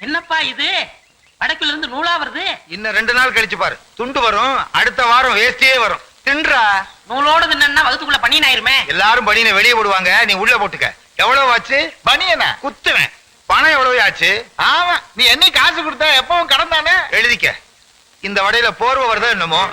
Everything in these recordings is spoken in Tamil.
என்னப்பா இது? வடக்குல இருந்து நூலா வருது? இன்னும் ரெண்டு நாள் கழிச்சு பாரு. துண்டு வரும் அடுத்த வாரம் வேஸ்டியே வரும். தின்றா? நூலோட நின்னா வகுத்துக்குள்ள பண்ணி ஆயிருமே. எல்லாரும் பனியனை வெளியே போடுவாங்க நீ உள்ள போட்டுக்க. எவ்வளவு ஆச்சு? பனியனா? குத்துவேன். பணம் எவ்வளவு ஆச்சு? ஆமா நீ என்ன காசு கொடுத்த எப்பவும் கடன் தானே எழுதிக்க. இந்த வடையில போர்வை வருதா என்னமோ?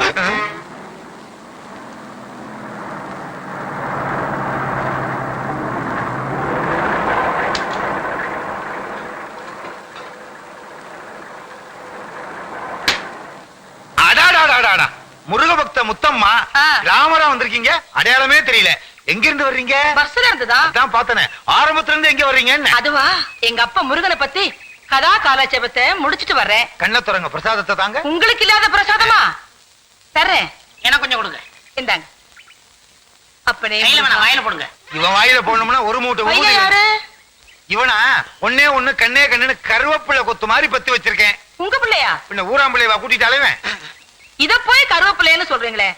ஆ. ராமரா வந்திருக்கீங்க? அடையாளமே தெரியல. எங்க இருந்து வர்றீங்க? பஸ்ல இருந்துதா? அதான் பார்த்தனே. ஆரம்பத்துல இருந்து எங்க வர்றீங்கன்னு. அதுவா? எங்க அப்பா முருகனை பத்தி கதா காலாட்சேபத்தை முடிச்சிட்டு வர்றேன். கண்ணை திறங்க பிரசாதத்தை தாங்க. உங்களுக்கு இல்லாத பிரசாதமா? தர்றேன். எனக்கு கொஞ்சம் கொடுங்க. இந்தாங்க. அப்பனே வாயில போடுங்க. இவன் வாயில போடணும்னா ஒரு மூட்டை யாரு? இவனா? ஒன்னே ஒண்ணு கண்ணே கண்ணுன்னு கருவேப்பிலை கொத்து மாதிரி பத்தி வச்சிருக்கேன். உங்க பிள்ளையா? பின்ன ஊராம்பிள்ளை வா கூட்டிட்டு அலைவேன். இத போய் கருவேப்பிள்ளைன்னு சொல்றீங்களே.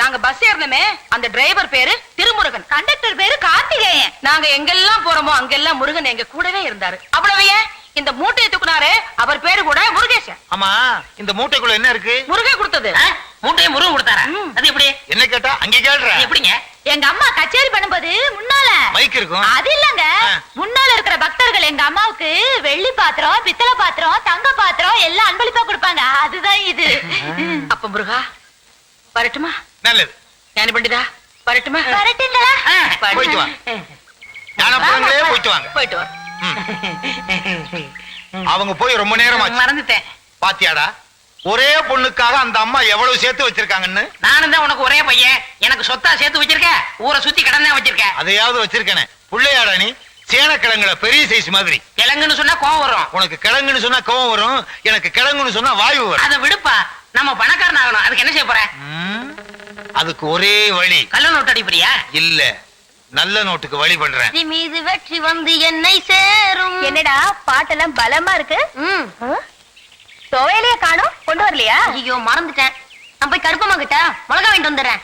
நாங்க பஸ் ஏறணுமே. அந்த டிரைவர் பேரு திருமுருகன். கண்டக்டர் பேரு கார்த்திகேயன். நாங்க எங்கெல்லாம் போறோமோ அங்கெல்லாம் முருகன் எங்க கூடவே இருந்தாரு. அவ்வளவு ஏன் இந்த மூட்டையை தூக்குனாரு அவர் பேரு கூட முருகேசன். ஆமா இந்த மூட்டைக்குள்ள என்ன இருக்கு? முருகே கொடுத்தது? மூட்டையை முருகன் கொடுத்தாரா. அது எப்படி? என்ன கேட்டா? அங்க கேள்ற எப்படிங்க? எங்க அம்மா கச்சேரி பண்ணும்போது முன்னால. மைக் இருக்கும். அது இல்லங்க. முன்னால இருக்கிற பக்தர்கள் எங்க அம்மாவுக்கு வெள்ளி பாத்திரம் பித்தளை பாத்திரம் தங்க பாத்திரம் எல்லாம் அன்பளிப்பா கொடுப்பாங்க. அதுதான் இது. அப்ப முருகா வரட்டுமா? நல்லது. ஞானி பண்டிதா வரட்டுமா? வரட்டுங்களா? போயிட்டு வா. ஞானப்பழங்களே போயிட்டு வாங்க. போயிட்டு வா அவங்க போய் ரொம்ப நேரம் ஆச்சு மறந்துட்டேன். பாத்தியாடா? ஒரே பொண்ணுக்காக அந்த அம்மா எவ்வளவு சேர்த்து வச்சிருக்காங்கன்னு? நானும் தான் உனக்கு ஒரே பையன். எனக்கு சொத்தா சேர்த்து வச்சிருக்க? ஊரை சுத்தி கடன் தான் வச்சிருக்க. அதையாவது வச்சிருக்கனே. புள்ளையாடா நீ? சேனக்கிழங்குல பெரிய சைஸ் மாதிரி. கிழங்குன்னு சொன்னா கோவம் வரும். உனக்கு கிழங்குன்னு சொன்னா கோவம் வரும். எனக்கு கிழங்குன்னு சொன்னா வாயு வரும். அதை விடுப்பா. நம்ம பணக்காரன் ஆகணும் அதுக்கு என்ன செய்ய போற? ம், அதுக்கு ஒரே வழி. கள்ள நோட்டு அடிப்பறியா இல்ல. நல்ல நோட்டுக்கு வழி பண்றேன். மீது வெற்றி வந்து என்னை சேரும். என்னடா பாட்டெல்லாம் பலமா இருக்கு? துவையிலேயே காணும்? கொண்டு வரலையா? ஐயோ மறந்துட்டேன். நான் போய் கருப்பம்மா கிட்ட மிளகா வாங்கிட்டு வந்துடுறேன்.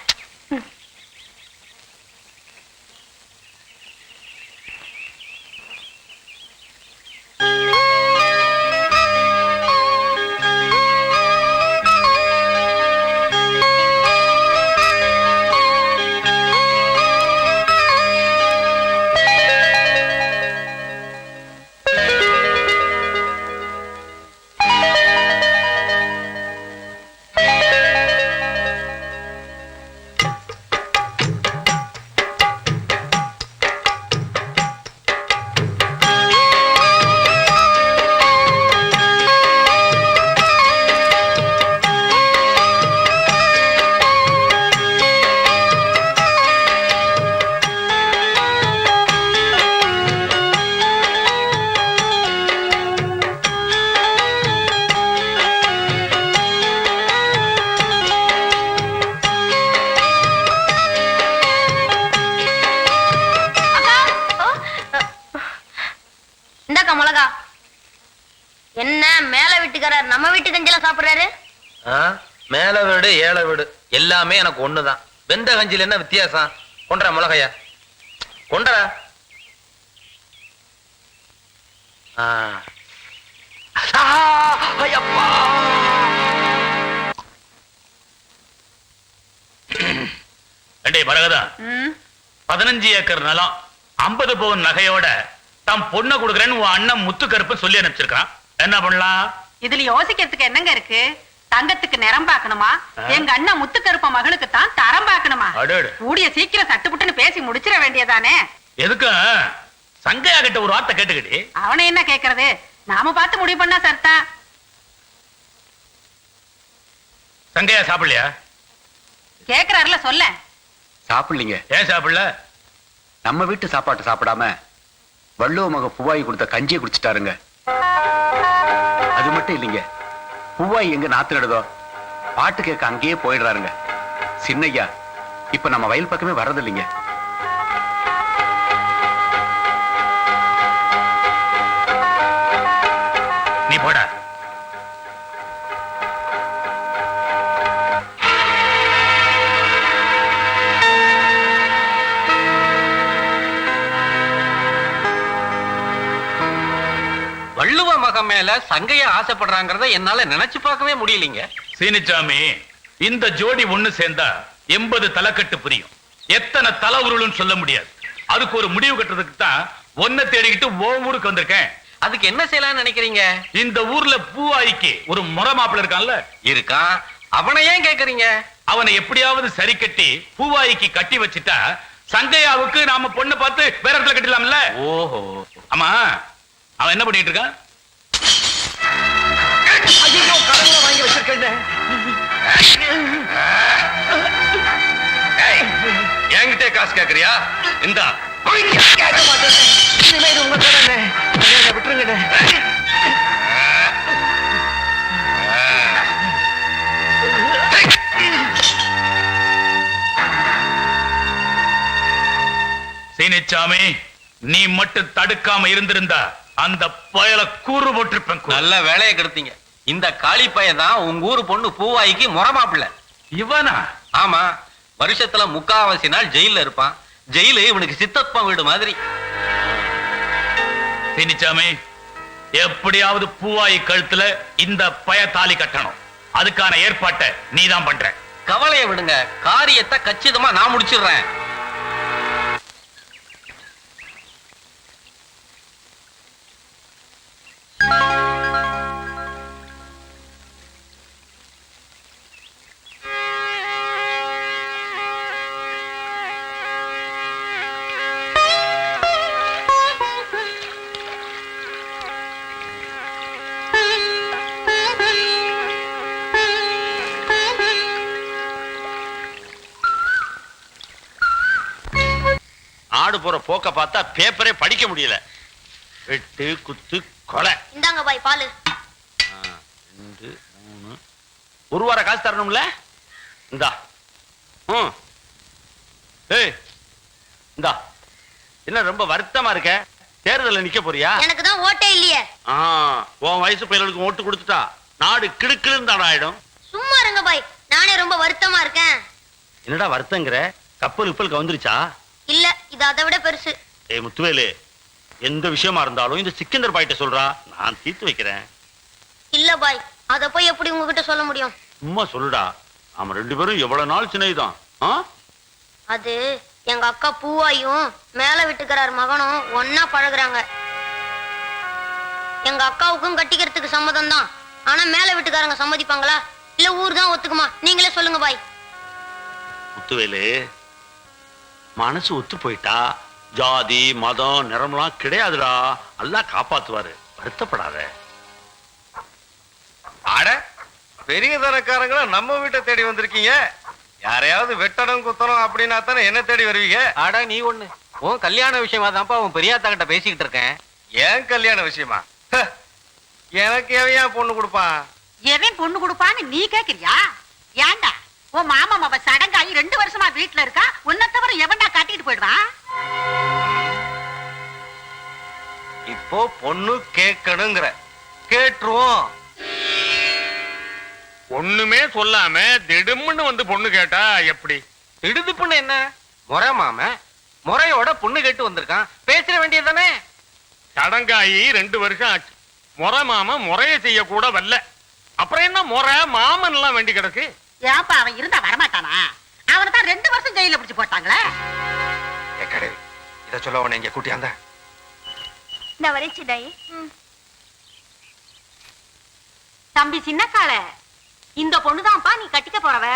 வீட்டு கஞ்செல்லாம் சாப்பிடுறாரு? ஆ? மேல வீடு ஏழை வீடு. எல்லாமே எனக்கு ஒண்ணுதான். வெந்த கஞ்சில என்ன வித்தியாசம்? கொண்டா மிளகையா? கொண்டா பரகதா? பதினஞ்சு ஏக்கர் நிலம் ஐம்பது பவுன் நகையோட தான் பொண்ணை கொடுக்குறேன்னு உன் அண்ணன் முத்துக்கருப்பு சொல்லி அனுப்பிச்சிருக்கான் என்ன பண்ணலாம்? இதுல யோசிக்கிறதுக்கு என்னங்க இருக்கு? தங்கத்துக்கு நிறம் பார்க்கணுமா? எங்க அண்ணன் முத்துக்கருப்ப மகளுக்கு தான் தரம் பார்க்கணுமா? அடேடு. கூடிய சீக்கிரம் சட்டுப்புட்டுன்னு பேசி முடிச்சிட வேண்டியதானே? எதுக்கு? சங்கையா கிட்ட ஒரு வார்த்தை கேட்டுக்கிட்டு. அவனை என்ன கேக்குறது? நாம பார்த்து முடிவு பண்ணா சரிதான் சங்கையா சாப்பிடலையா? கேக்குறாருல சொல்ல. சாப்பிடலீங்க. ஏன் சாப்பிடல? நம்ம வீட்டு சாப்பாட்டு சாப்பிடாம வள்ளுவ மக பூவாயி கொடுத்த கஞ்சியை குடிச்சிட்டாருங்க. அது மட்டும் இல்லைங்க. பூவாய் எங்க நாத்து நடுதோ? பாட்டு கேட்க அங்கேயே போயிடுறாருங்க. சின்னையா இப்ப நம்ம வயல் பக்கமே வர்றதில்லைங்க. மேல சங்கைய ஆசைப்படுறாங்கறத என்னால நினைச்சு பார்க்கவே முடியலீங்க. சீனிச்சாமி இந்த ஜோடி ஒண்ணு சேர்ந்தா எண்பது தலைக்கட்டு புரியும். எத்தனை தலை உருளும் சொல்ல முடியாது. அதுக்கு ஒரு முடிவு கட்டுறதுக்கு தான் ஒன்ன தேடிக்கிட்டு ஓ ஊருக்கு வந்திருக்கேன். அதுக்கு என்ன செய்யலாம்னு நினைக்கிறீங்க? இந்த ஊர்ல பூவாய்க்கு ஒரு முறை மாப்பிள்ள இருக்கான்ல? இருக்கான். அவனை ஏன் கேக்குறீங்க? அவனை எப்படியாவது சரி கட்டி பூவாய்க்கு கட்டி வச்சுட்டா சங்கையாவுக்கு நாம பொண்ணு பார்த்து வேற இடத்துல கட்டிடலாம்ல? ஓஹோ. ஆமா. அவன் என்ன பண்ணிட்டு இருக்கான்? வாங்கி வச்சிருக்கேன். என்கிட்ட காசு கேக்குறியா? இந்தா. விட்டுருங்க சீனிச்சாமி நீ மட்டும் தடுக்காம இருந்திருந்தா அந்த பயல கூறு போட்டிருப்பேன். நல்ல வேலையை கெடுத்தீங்க. இந்த காளி பையன் தான் உங்க ஊரு பொண்ணு பூவாய்க்கு முறமாப்பிள்ள. இவனா? ஆமா வருஷத்துல முக்காவாசி நாள் ஜெயில இருப்பான். ஜெயிலு இவனுக்கு சித்தப்பம் வீடு மாதிரி. சீனிச்சாமி எப்படியாவது பூவாய் கழுத்துல இந்த பய தாலி கட்டணும். அதுக்கான ஏற்பாட்டை நீதான் பண்ற. கவலைய விடுங்க காரியத்தை கச்சிதமா நான் முடிச்சிடுறேன். ஆடு போற போக்க பார்த்தா பேப்பரே படிக்க முடியல. வெட்டு குத்து கொலை. இந்தாங்க பாய் பாலு. ரெண்டு மூணு. ஒரு வார காசு தரணும்ல? இந்தா. ம். ஏய் இந்தா. என்ன ரொம்ப வருத்தமா இருக்க? தேர்தல்ல நிக்க போறியா? எனக்கு தான் ஓட்டே இல்லையே. ஆ உன் வயசு பையனுக்கு ஓட்டு கொடுத்துட்டா நாடு கிடுக்கிழுன்னு தான ஆயிடும். சும்மா இருங்க பாய் நானே ரொம்ப வருத்தமா இருக்கேன். என்னடா வருத்தங்கிற? கப்பல் கப்பல் வந்துருச்சா இல்ல இது அதை விட பெருசு. ஏய் முத்துவேலு எந்த விஷயமா இருந்தாலும் இந்த சிக்கந்தர் பாய்ட்ட சொல்றா நான் தீர்த்து வைக்கிறேன். இல்ல பாய் அத போய் எப்படி உங்ககிட்ட சொல்ல முடியும்? சும்மா சொல்லுடா நாம ரெண்டு பேரும் எவ்வளவு நாள் சின்னதுதான் ஆ? அது எங்க அக்கா பூவாயும் மேல வீட்டுக்காரர் மகனும் ஒன்னா பழகுறாங்க. எங்க அக்காவுக்கும் கட்டிக்கிறதுக்கு சம்மதம் தான் ஆனா மேல வீட்டுக்காரங்க சம்மதிப்பாங்களா? இல்ல ஊர் தான் ஒத்துக்குமா? நீங்களே சொல்லுங்க பாய். முத்துவேலு மனசு ஒத்து போயிட்டா ஜாதி மதம் நிறம்லாம் கிடையாதுடா. எல்லாம் காப்பாத்துவாரு. வருத்தப்படாத. அட பெரிய தரக்காரங்களா நம்ம வீட்டை தேடி வந்திருக்கீங்க? யாரையாவது வெட்டணும் குத்தணும் அப்படின்னா தானே என்ன தேடி வருவீங்க? அட நீ ஒண்ணு. உன் கல்யாண விஷயமா தான்ப்பா உன் பெரியாத்தா கிட்ட பேசிக்கிட்டு இருக்கேன். ஏன் கல்யாண விஷயமா? எனக்கு எவையா பொண்ணு கொடுப்பான்? எவன் பொண்ணு கொடுப்பான்னு நீ கேக்குறியா? ஏன்டா உன் மாமா அவ சடங்காயி ரெண்டு வருஷமா வீட்டுல இருக்கா? உன்னை தவிர எவன்டா கட்டிட்டு போயிடுவான் இப்போ பொண்ணு கேட்கணுங்கிற. கேட்டுருவோம். ஒண்ணுமே சொல்லாம திடும்னு வந்து பொண்ணு கேட்டா எப்படி? திடுதுப்புன்னு என்ன? முறை மாம. முறையோட பொண்ணு கேட்டு வந்திருக்கான். பேசிட வேண்டியதுதானே? சடங்காயி ரெண்டு வருஷம் ஆச்சு. முறை மாம முறைய செய்ய கூட வரல. அப்புறம் என்ன முறை? மாமன் எல்லாம் வேண்டி கிடக்கு. ஏப்பா அவன் இருந்தா வரமாட்டானா? அவனை தான் ரெண்டு வருஷம் ஜெயில பிடிச்சு போட்டாங்களே. இத சொல்ல உன இங்க கூட்டியாந்த நான் வரேன் சிதாயி தம்பி சின்ன கால இந்த பொண்ணுதான்ப்பா நீ கட்டிக்க போறவ?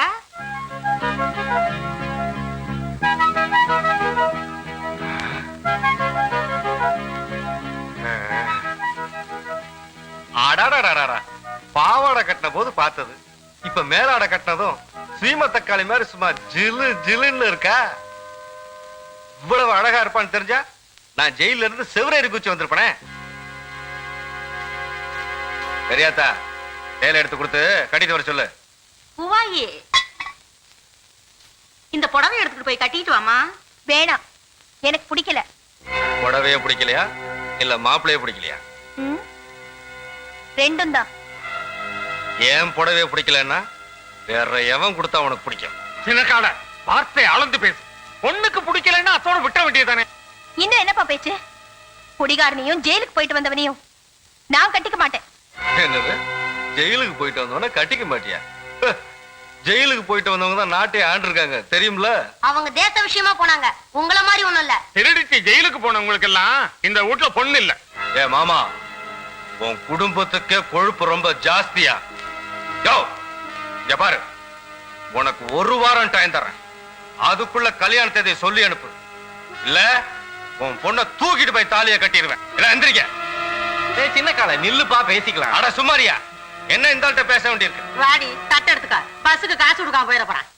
அடாடாடாடா பாவாடை கட்டின போது பார்த்தது இப்ப மேலாடை கட்டினதும் சீம தக்காளி மாதிரி சும்மா ஜிலு ஜிலுன்னு இருக்கா? இவ்வளவு அழகா இருப்பான்னு தெரிஞ்சா நான் ஜெயில இருந்து செவரேறி குச்சி வந்திருப்பனே. பெரியாத்தா வேலை எடுத்து கொடுத்து கட்டிட்டு வர சொல்லு. பூவாயி இந்த புடவை எடுத்துட்டு போய் கட்டிட்டு வாமா வேணாம். எனக்கு பிடிக்கல. புடவையே பிடிக்கலையா? இல்ல மாப்பிளையே பிடிக்கலையா? ரெண்டும் தான். ஏன் புடவையே பிடிக்கலன்னா வேற எவன் கொடுத்தா உனக்கு பிடிக்கும்? சின்னக்கால வார்த்தை அளந்து பேசு. பொண்ணுக்கு பிடிக்கலைன்னா அத்தோட விட்ட வேண்டியதானே இன்னும் என்னப்பா பேச்சு? குடிகாரனையும் ஜெயிலுக்கு போயிட்டு வந்தவனையும் நான் கட்டிக்க மாட்டேன். என்னது? ஜெயிலுக்கு போயிட்டு வந்தவன கட்டிக்க மாட்டியா? ஜெயிலுக்கு போயிட்டு வந்தவங்க தான் நாட்டை ஆண்டிருக்காங்க தெரியும்ல? அவங்க தேச விஷயமா போனாங்க. உங்கள மாதிரி ஒண்ணும் இல்ல. திருடிட்டு ஜெயிலுக்கு போனவங்களுக்கு எல்லாம் இந்த வீட்டுல பொண்ணு இல்ல. ஏ மாமா உன் குடும்பத்துக்கு கொழுப்பு ரொம்ப ஜாஸ்தியா. யோ இங்க பாரு. உனக்கு ஒரு வாரம் டைம் தரேன் அதுக்குள்ள கல்யாண தேதியை சொல்லி அனுப்பு. இல்ல உன் பொண்ணை தூக்கிட்டு போய் தாலியை கட்டிடுவேன். இல்ல எந்திரிக்க. ஏய் சின்ன கால நில்லுப்பா பேசிக்கலாம். அட சுமாரியா என்ன இந்த ஆள்கிட்ட பேச வேண்டியிருக்கு? வாடி தட்டு எடுத்துக்க. பஸ்ஸுக்கு காசு கொடுக்காம போயிட போறான்.